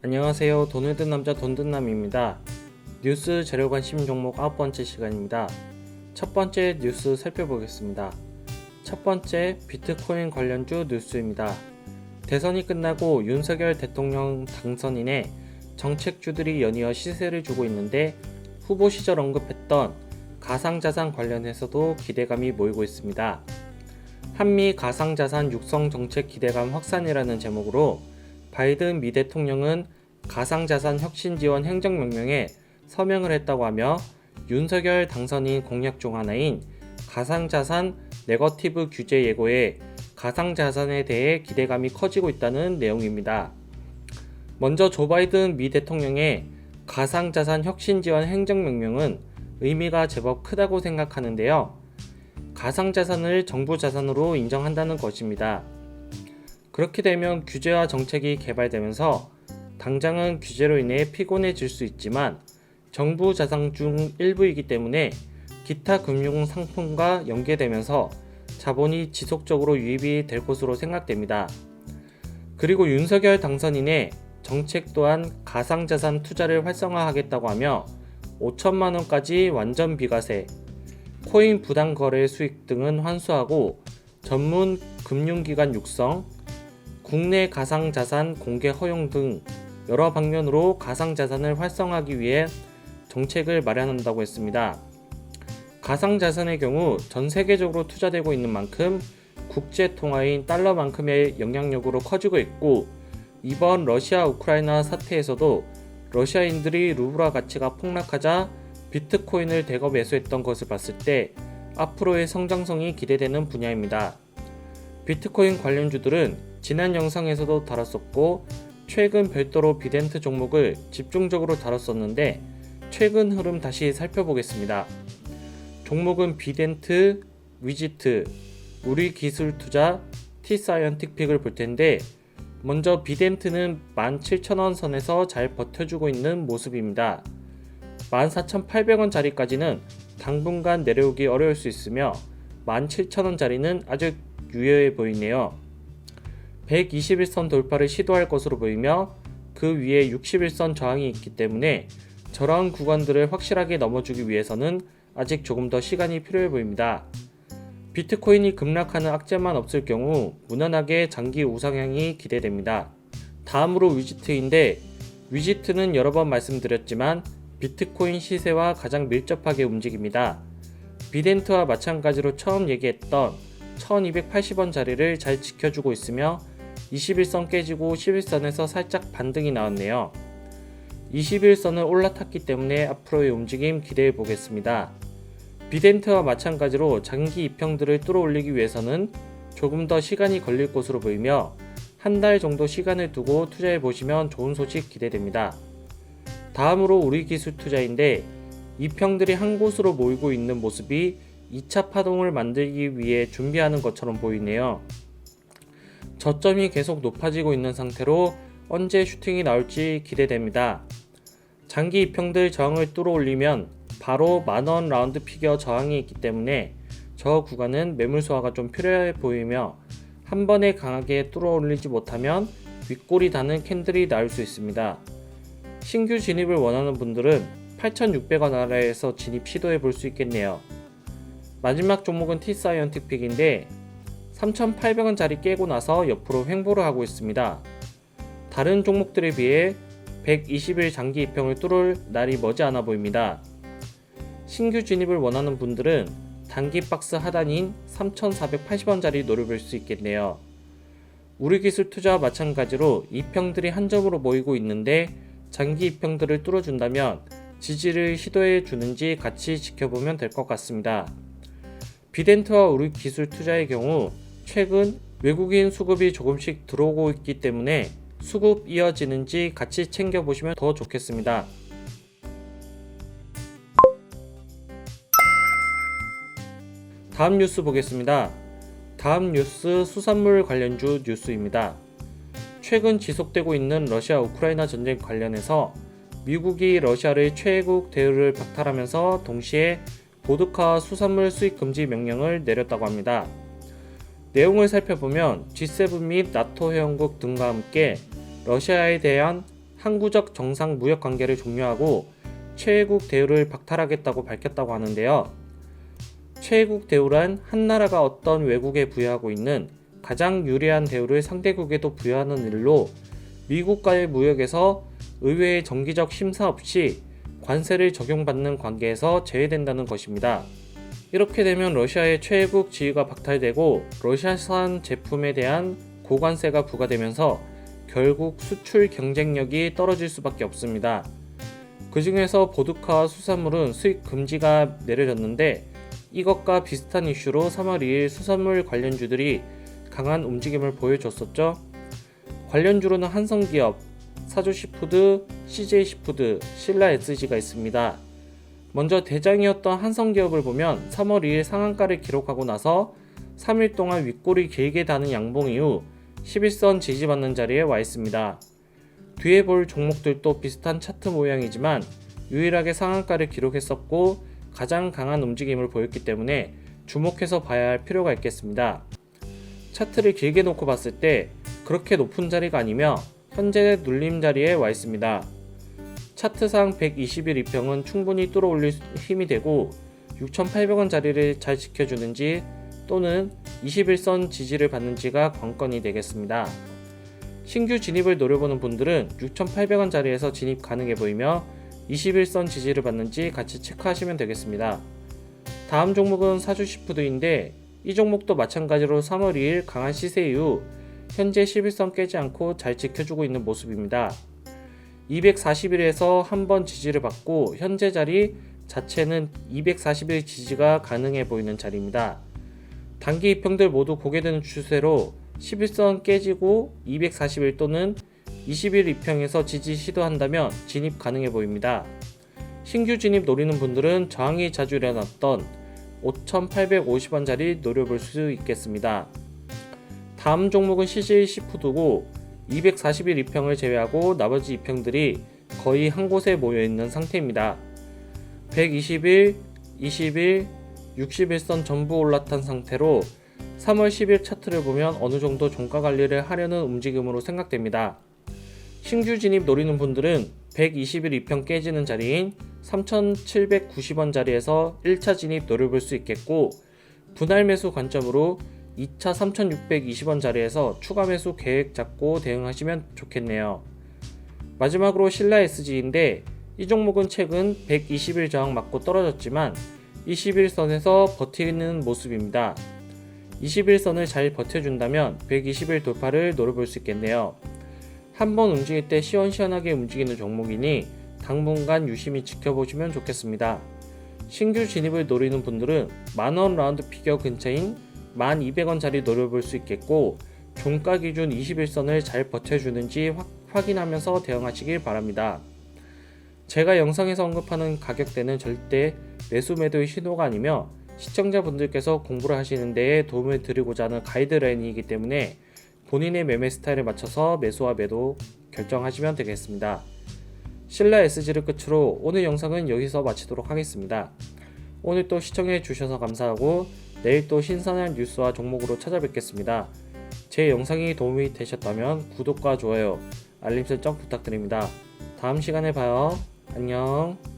안녕하세요. 돈을 든 남자 돈든남입니다. 뉴스 재료 관심 종목 아홉 번째 시간입니다. 첫 번째 뉴스 살펴보겠습니다. 첫 번째 비트코인 관련주 뉴스입니다. 대선이 끝나고 윤석열 대통령 당선인의 정책주들이 연이어 시세를 주고 있는데 후보 시절 언급했던 가상자산 관련해서도 기대감이 모이고 있습니다. 한미 가상자산 육성 정책 기대감 확산이라는 제목으로 바이든 미 대통령은 가상자산 혁신 지원 행정명령에 서명을 했다고 하며 윤석열 당선인 공약 중 하나인 가상자산 네거티브 규제 예고에 가상자산에 대해 기대감이 커지고 있다는 내용입니다. 먼저 조 바이든 미 대통령의 가상자산 혁신 지원 행정명령은 의미가 제법 크다고 생각하는데요. 가상자산을 정부 자산으로 인정한다는 것입니다. 그렇게 되면 규제와 정책이 개발되면서 당장은 규제로 인해 피곤해질 수 있지만 정부 자산 중 일부이기 때문에 기타 금융 상품과 연계되면서 자본이 지속적으로 유입이 될 것으로 생각됩니다. 그리고 윤석열 당선인의 정책 또한 가상자산 투자를 활성화하겠다고 하며 5천만 원까지 완전 비과세, 코인 부당 거래 수익 등은 환수하고 전문 금융기관 육성, 국내 가상자산 공개 허용 등 여러 방면으로 가상자산을 활성화하기 위해 정책을 마련한다고 했습니다. 가상자산의 경우 전 세계적으로 투자되고 있는 만큼 국제 통화인 달러만큼의 영향력으로 커지고 있고 이번 러시아 우크라이나 사태에서도 러시아인들이 루블화 가치가 폭락하자 비트코인을 대거 매수했던 것을 봤을 때 앞으로의 성장성이 기대되는 분야입니다. 비트코인 관련주들은 지난 영상에서도 다뤘었고 최근 별도로 비덴트 종목을 집중적으로 다뤘었는데 최근 흐름 다시 살펴보겠습니다. 종목은 비덴트, 위지트, 우리 기술 투자, 티사이언틱픽을 볼 텐데 먼저 비덴트는 17,000원 선에서 잘 버텨주고 있는 모습입니다. 14,800원짜리까지는 당분간 내려오기 어려울 수 있으며 17,000원짜리는 아주 유효해 보이네요. 121선 돌파를 시도할 것으로 보이며 그 위에 61선 저항이 있기 때문에 저런 구간들을 확실하게 넘어주기 위해서는 아직 조금 더 시간이 필요해 보입니다. 비트코인이 급락하는 악재만 없을 경우 무난하게 장기 우상향이 기대됩니다. 다음으로 위지트인데 위지트는 여러 번 말씀드렸지만 비트코인 시세와 가장 밀접하게 움직입니다. 비덴트와 마찬가지로 처음 얘기했던 1280원 자리를 잘 지켜주고 있으며 21선 깨지고 11선에서 살짝 반등이 나왔네요. 21선을 올라탔기 때문에 앞으로의 움직임 기대해 보겠습니다. 비덴트와 마찬가지로 장기 입형들을 뚫어올리기 위해서는 조금 더 시간이 걸릴 것으로 보이며 한 달 정도 시간을 두고 투자해 보시면 좋은 소식 기대됩니다. 다음으로 우리 기술 투자인데 입형들이 한 곳으로 모이고 있는 모습이 2차 파동을 만들기 위해 준비하는 것처럼 보이네요. 저점이 계속 높아지고 있는 상태로 언제 슈팅이 나올지 기대됩니다. 장기 입형들 저항을 뚫어 올리면 바로 만원 라운드 피겨 저항이 있기 때문에 저 구간은 매물 소화가 좀 필요해 보이며 한 번에 강하게 뚫어 올리지 못하면 윗골이 닿는 캔들이 나올 수 있습니다. 신규 진입을 원하는 분들은 8,600원 아래에서 진입 시도해 볼 수 있겠네요. 마지막 종목은 T사이언틱 픽인데 3,800원짜리 깨고 나서 옆으로 횡보를 하고 있습니다. 다른 종목들에 비해 120일 장기 입형을 뚫을 날이 머지않아 보입니다. 신규 진입을 원하는 분들은 단기 박스 하단인 3,480원짜리 노려볼 수 있겠네요. 우리 기술 투자와 마찬가지로 입형들이 한 점으로 모이고 있는데 장기 입형들을 뚫어준다면 지지를 시도해 주는지 같이 지켜보면 될 것 같습니다. 비덴트와 우리 기술 투자의 경우 최근 외국인 수급이 조금씩 들어오고 있기 때문에 수급 이어지는지 같이 챙겨보시면 더 좋겠습니다. 다음 뉴스 보겠습니다. 다음 뉴스 수산물 관련주 뉴스입니다. 최근 지속되고 있는 러시아 우크라이나 전쟁 관련해서 미국이 러시아를 최애국 대우를 박탈하면서 동시에 보드카 수산물 수입 금지 명령을 내렸다고 합니다. 내용을 살펴보면 G7 및 나토 회원국 등과 함께 러시아에 대한 항구적 정상 무역 관계를 종료하고 최애국 대우를 박탈하겠다고 밝혔다고 하는데요. 최애국 대우란 한 나라가 어떤 외국에 부여하고 있는 가장 유리한 대우를 상대국에도 부여하는 일로 미국과의 무역에서 의회의 정기적 심사 없이 관세를 적용받는 관계에서 제외된다는 것입니다. 이렇게 되면 러시아의 최애국 지위가 박탈되고 러시아산 제품에 대한 고관세가 부과되면서 결국 수출 경쟁력이 떨어질 수밖에 없습니다. 그 중에서 보드카와 수산물은 수입 금지가 내려졌는데 이것과 비슷한 이슈로 3월 2일 수산물 관련주들이 강한 움직임을 보여줬었죠. 관련주로는 한성기업, 사조시푸드, CJ시푸드, 신라SG가 있습니다. 먼저 대장이었던 한성기업을 보면 3월 2일 상한가를 기록하고 나서 3일 동안 윗골이 길게 다는 양봉 이후 11선 지지받는 자리에 와 있습니다. 뒤에 볼 종목들도 비슷한 차트 모양이지만 유일하게 상한가를 기록했었고 가장 강한 움직임을 보였기 때문에 주목해서 봐야 할 필요가 있겠습니다. 차트를 길게 놓고 봤을 때 그렇게 높은 자리가 아니며 현재 눌림 자리에 와 있습니다. 차트상 120일 이평은 충분히 뚫어올릴 힘이 되고 6,800원 자리를 잘 지켜주는지 또는 21선 지지를 받는지가 관건이 되겠습니다. 신규 진입을 노려보는 분들은 6,800원 자리에서 진입 가능해 보이며 21선 지지를 받는지 같이 체크하시면 되겠습니다. 다음 종목은 사주시푸드인데 이 종목도 마찬가지로 3월 2일 강한 시세 이후 현재 11선 깨지 않고 잘 지켜주고 있는 모습입니다. 240일에서 한 번 지지를 받고 현재 자리 자체는 240일 지지가 가능해 보이는 자리입니다. 단기 입평들 모두 고개 드는 추세로 11선 깨지고 240일 또는 20일 입평에서 지지 시도한다면 진입 가능해 보입니다. 신규 진입 노리는 분들은 저항이 자주 일어났던 5,850원짜리 노려볼 수 있겠습니다. 다음 종목은 CJ 시푸드고 240일 입평을 제외하고 나머지 입평들이 거의 한 곳에 모여 있는 상태입니다. 120일, 20일, 61선 전부 올라탄 상태로 3월 10일 차트를 보면 어느 정도 종가 관리를 하려는 움직임으로 생각됩니다. 신규 진입 노리는 분들은 120일 입평 깨지는 자리인 3,790원 자리에서 1차 진입 노려볼 수 있겠고 분할 매수 관점으로 2차 3,620원 자리에서 추가 매수 계획 잡고 대응하시면 좋겠네요. 마지막으로 신라 SG인데 이 종목은 최근 120일 저항 맞고 떨어졌지만 21선에서 버티는 모습입니다. 21선을 잘 버텨준다면 120일 돌파를 노려볼 수 있겠네요. 한번 움직일 때 시원시원하게 움직이는 종목이니 당분간 유심히 지켜보시면 좋겠습니다. 신규 진입을 노리는 분들은 만원 라운드 피겨 근처인 1200원짜리 노려볼 수 있겠고 종가 기준 21선을 잘 버텨주는지 확, 확인하면서 대응하시길 바랍니다. 제가 영상에서 언급하는 가격대는 절대 매수 매도의 신호가 아니며 시청자분들께서 공부를 하시는 데에 도움을 드리고자 하는 가이드라인이기 때문에 본인의 매매 스타일에 맞춰서 매수와 매도 결정하시면 되겠습니다. 신라 SG를 끝으로 오늘 영상은 여기서 마치도록 하겠습니다. 오늘 또 시청해 주셔서 감사하고 내일 또 신선한 뉴스와 종목으로 찾아뵙겠습니다. 제 영상이 도움이 되셨다면 구독과 좋아요, 알림 설정 부탁드립니다. 다음 시간에 봐요. 안녕.